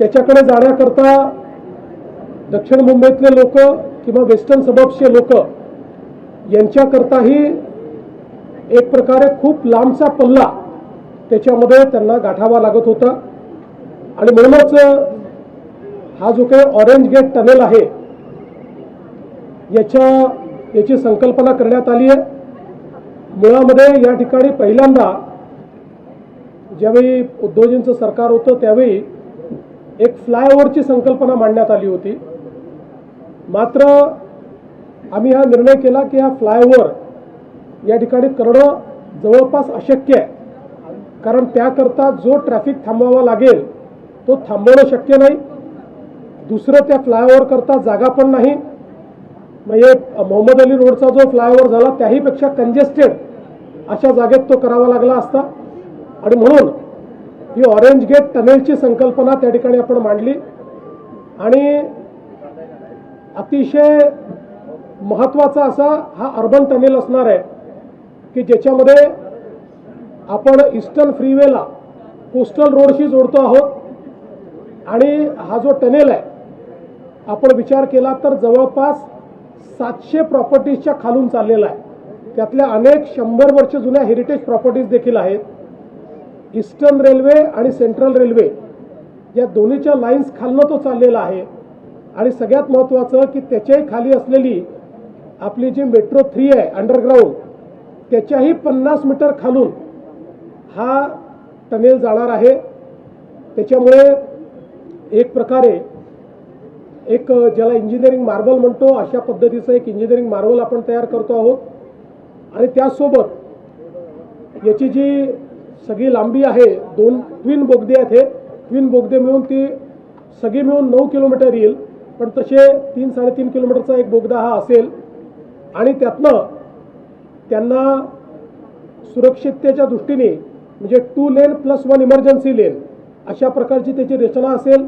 त्याच्याकडे जाण्याकरता दक्षिण मुंबईतले लोक किंवा वेस्टर्न सबब्सचे लोक यांच्याकरताही एक प्रकारे खूप लांबचा पल्ला त्याच्यामध्ये त्यांना गाठावा लागत होता. आणि म्हणूनच हा जो काही ऑरेंज गेट टनेल आहे याच्या याची संकल्पना करण्यात आली आहे. मुळामध्ये या ठिकाणी पहिल्यांदा ज्यावेळी उद्योजींचं सरकार होतं त्यावेळी एक फ्लायओव्हरची संकल्पना मांडण्यात आली होती. मात्र आम्ही हा निर्णय केला की हा फ्लायओव्हर या ठिकाणी करणं जवळपास अशक्य आहे. कारण त्याकरता जो ट्रॅफिक थांबवावा लागेल तो थांबवणं शक्य नाही. दुसरं त्या फ्लायओव्हर करता जागा पण नाही. म्हणजे मोहम्मद अली रोडचा जो फ्लायओव्हर झाला त्याहीपेक्षा कंजेस्टेड अशा जागेत तो करावा लागला असता. आणि म्हणून ही ऑरेंज गेट टनेलची संकल्पना त्या ठिकाणी आपण मांडली. आणि अतिशय महत्त्वाचा असा हा अर्बन टनेल असणार आहे की ज्याच्यामध्ये आपण ईस्टर्न फ्रीवेला कोस्टल रोडशी जोडतो आहोत. आणि हा जो टनेल आहे आपण विचार केला तर जवळपास सातशे प्रॉपर्टीजच्या खालून चाललेला आहे. त्यातल्या अनेक शंभर वर्ष जुन्या हेरिटेज प्रॉपर्टीज देखील आहेत. ईस्टर्न रेल्वे आणि सेंट्रल रेल्वे या दोन्हीच्या लाईन्स खालनं तो चाललेला आहे. आणि सगळ्यात महत्त्वाचं की त्याच्याही खाली असलेली आपली जी मेट्रो थ्री आहे अंडरग्राऊंड त्याच्याही पन्नास मीटर खालून हा टनेल जाणार आहे. त्याच्यामुळे एक प्रकारे एक ज्याला इंजिनिअरिंग मार्बल म्हणतो अशा पद्धतीचं एक इंजिनिअरिंग मार्बल आपण तयार करतो आहोत. आणि त्यासोबत याची जी सगळी लांबी आहे. दोन ट्विन बोगदे आहेत हे. ट्विन बोगदे मिळून ती सगळी मिळून नऊ किलोमीटर येईल. पण तसे तीन साडेतीन किलोमीटरचा एक बोगदा हा असेल. आणि त्यातनं त्यांना सुरक्षिततेच्या दृष्टीने म्हणजे two lane plus one emergency lane अशा प्रकारची त्याची रचना असेल.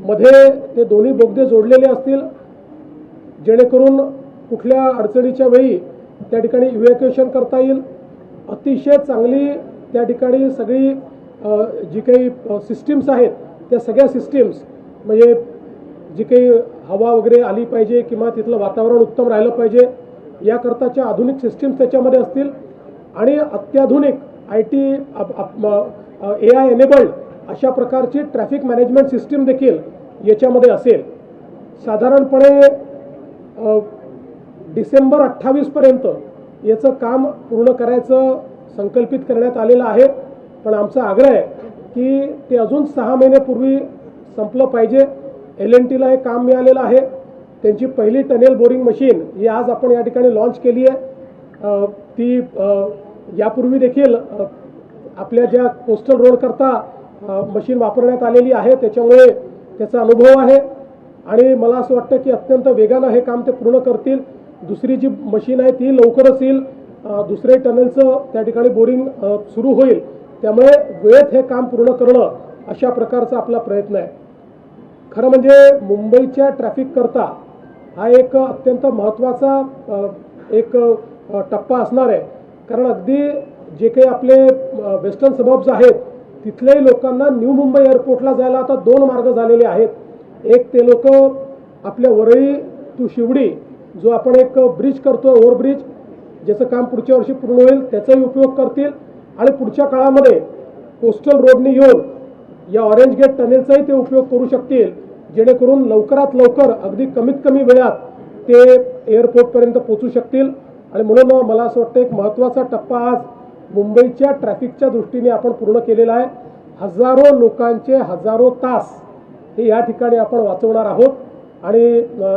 मध्ये ते दोन्ही बोगदे जोडलेले असतील. जेणेकरून कुठल्या अडचणीच्या वेळी त्या ठिकाणी इव्हॅक्युएशन करता येईल. अतिशय चांगली त्या ठिकाणी सगळी जी काही सिस्टीम्स आहेत त्या सगळ्या सिस्टीम्स म्हणजे जी काही हवा वगैरे आली पाहिजे किंवा तिथलं वातावरण उत्तम राहिलं पाहिजे याकरताच्या आधुनिक सिस्टीम्स त्याच्यामध्ये असतील. आणि अत्याधुनिक I T A I enabled अशा प्रकारची ट्रॅफिक मॅनेजमेंट सिस्टीम देखील याच्यामध्ये असेल. साधारणपणे डिसेंबर अठ्ठावीसपर्यंत याचं काम पूर्ण करायचं संकल्पित करण्यात आलेलं आहे. पण आमचा आग्रह आहे की ते अजून सहा महिन्यापूर्वी संपलं पाहिजे. एल एन टीला हे काम मिळालेलं आहे. त्यांची पहिली टनेल बोरिंग मशीन ही आज आपण या ठिकाणी लॉन्च केली आहे. ती यापूर्वी देखील आपल्या ज्या कोस्टल रोडकरता मशीन वापरण्यात आलेली आहे. त्याच्यामुळे त्याचा अनुभव आहे. आणि मला असं वाटतं की अत्यंत वेगानं हे काम ते पूर्ण करतील. दुसरी जी मशीन आहे ती लवकरच येईल. दुसरे टनेलचं त्या ठिकाणी बोरिंग सुरू होईल. त्यामुळे वेळेत हे काम पूर्ण करणं अशा प्रकारचा आपला प्रयत्न आहे. खरं म्हणजे मुंबईच्या ट्रॅफिक करता हा एक अत्यंत महत्त्वाचा एक टप्पा असणार आहे. कारण अगदी जे काही आपले वेस्टर्न सबब्स आहेत तिथल्याही लोकांना न्यू मुंबई एअरपोर्टला जायला आता दोन मार्ग झालेले आहेत. एक ते लोक आपल्या वरळी टू शिवडी जो आपण एक ब्रिज करतो ओव्हरब्रिज ज्याचं काम पुढच्या वर्षी पूर्ण होईल त्याचाही उपयोग करतील. आणि पुढच्या काळामध्ये कोस्टल रोडनी येऊन या ऑरेंज गेट टनेलचाही ते उपयोग करू शकतील. जेणेकरून लवकरात लवकर अगदी कमीत कमी वेळात ते एअरपोर्टपर्यंत पोचू शकतील. आणि म्हणून मला असं वाटतं एक महत्त्वाचा टप्पा आज मुंबईच्या ट्रॅफिकच्या दृष्टीने आपण पूर्ण केलेला आहे. हजारो लोकांचे हजारो तास हे या ठिकाणी आपण वाचवणार आहोत. आणि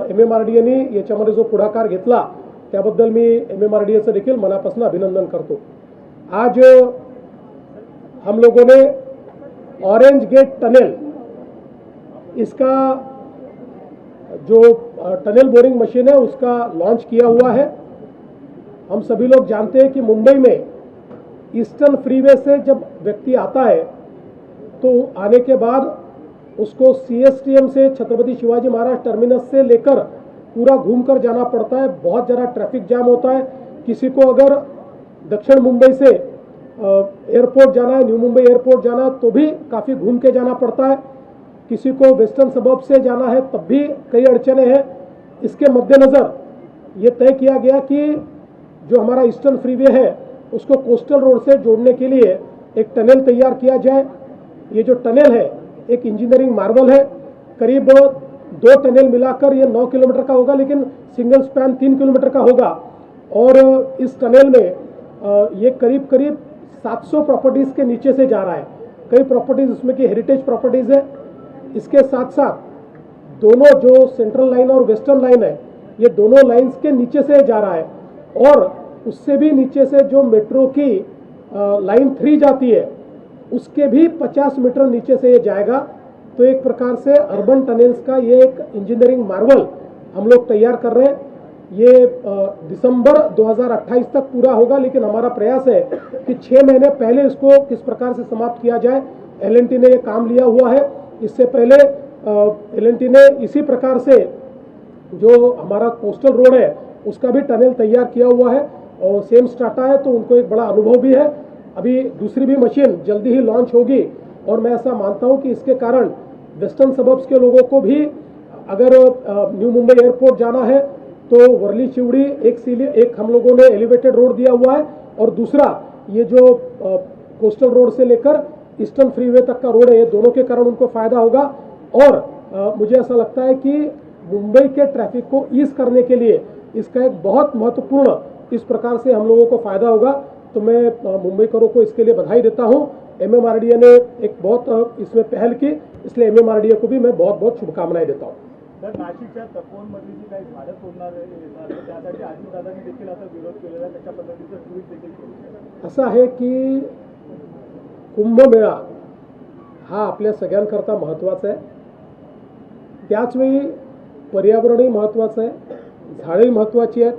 M M R D any याच्यामध्ये जो पुढाकार घेतला त्याबद्दल मी एम एम आर डी एचं देखील मनापासून अभिनंदन करतो. आज, हम लोगों ने ऑरेंज गेट टनल इसका जो टनल बोरिंग मशीन है, उसका लॉन्च किया हुआ है। हम सभी लोग जानते हैं कि मुंबई में ईस्टर्न फ्रीवे से जब व्यक्ति आता है तो आने के बाद उसको सी एस टी एम से, छत्रपति शिवाजी महाराज टर्मिनस से लेकर पूरा घूम कर जाना पड़ता है, बहुत ज़्यादा ट्रैफ़िक जाम होता है। किसी को अगर दक्षिण मुंबई से एयरपोर्ट जाना है न्यू मुंबई एयरपोर्ट जाना है तो भी काफ़ी घूम के जाना पड़ता है। किसी को वेस्टर्न सबब से जाना है, तब भी कई अड़चने हैं। इसके मद्देनज़र ये तय किया गया कि जो हमारा ईस्टर्न फ्रीवे है, उसको कोस्टल रोड से जोड़ने के लिए एक टनल तैयार किया जाए। ये जो टनल है, एक इंजीनियरिंग मार्वल है, करीब दो टनल मिलाकर ये नौ किलोमीटर का होगा, लेकिन सिंगल स्पैन तीन किलोमीटर का होगा। और इस टनल में ये करीब करीब 700 प्रॉपर्टीज़ के नीचे से जा रहा है। कई प्रॉपर्टीज़ उसमें की हेरिटेज प्रॉपर्टीज़ है। इसके साथ साथ दोनों जो सेंट्रल लाइन और वेस्टर्न लाइन है, ये दोनों लाइंस के नीचे से जा रहा है। और उससे भी नीचे से जो मेट्रो की लाइन थ्री जाती है, उसके भी 50 मीटर नीचे से ये जाएगा। तो एक प्रकार से अर्बन टनल्स का ये एक इंजीनियरिंग मार्वल हम लोग तैयार कर रहे हैं। ये दिसंबर 2028 तक पूरा होगा, लेकिन हमारा प्रयास है कि छः महीने पहले इसको किस प्रकार से समाप्त किया जाए। एलएनटी ने ये काम लिया हुआ है। इससे पहले एलएनटी ने इसी प्रकार से जो हमारा कोस्टल रोड है, उसका भी टनल तैयार किया हुआ है और सेम स्टाटा है तो उनको एक बड़ा अनुभव भी है। अभी दूसरी भी मशीन जल्दी ही लॉन्च होगी। और मैं ऐसा मानता हूँ कि इसके कारण वेस्टर्न सबब्स के लोगों को भी अगर न्यू मुंबई एयरपोर्ट जाना है तो वर्ली चिवड़ी एक सीली एक हम लोगों ने एलिवेटेड रोड दिया हुआ है और दूसरा ये जो कोस्टल रोड से लेकर ईस्टर्न फ्रीवे तक का रोड है ये दोनों के कारण उनको फ़ायदा होगा। और अ, मुझे ऐसा लगता है कि मुंबई के ट्रैफ़िक को ईज करने के लिए इसका एक बहुत महत्वपूर्ण इस प्रकार से हम लोगों को फ़ायदा होगा। तो मैं मुंबई करों को इसके लिए बधाई देता हूँ। एमएमआरडीए ने एक बहुत इसमें पहल की इसलिए एमएमआरडीए को भी मैं बहुत बहुत शुभकामनाएं देता हूं। तर नाशिकच्या तपोवनमधली जी काही झाडं तोडणार येणार आहे, त्यासाठी अजितदादांनी देखील आता विरोध केलेला आहे त्याच्या पद्धतीचं ट्विट देखील केलं असं आहे की कुंभमेळा हा आपल्या सगळ्यांकरता महत्त्वाचा आहे. त्याचवेळी पर्यावरणही महत्त्वाचं आहे झाडंही महत्त्वाची आहेत.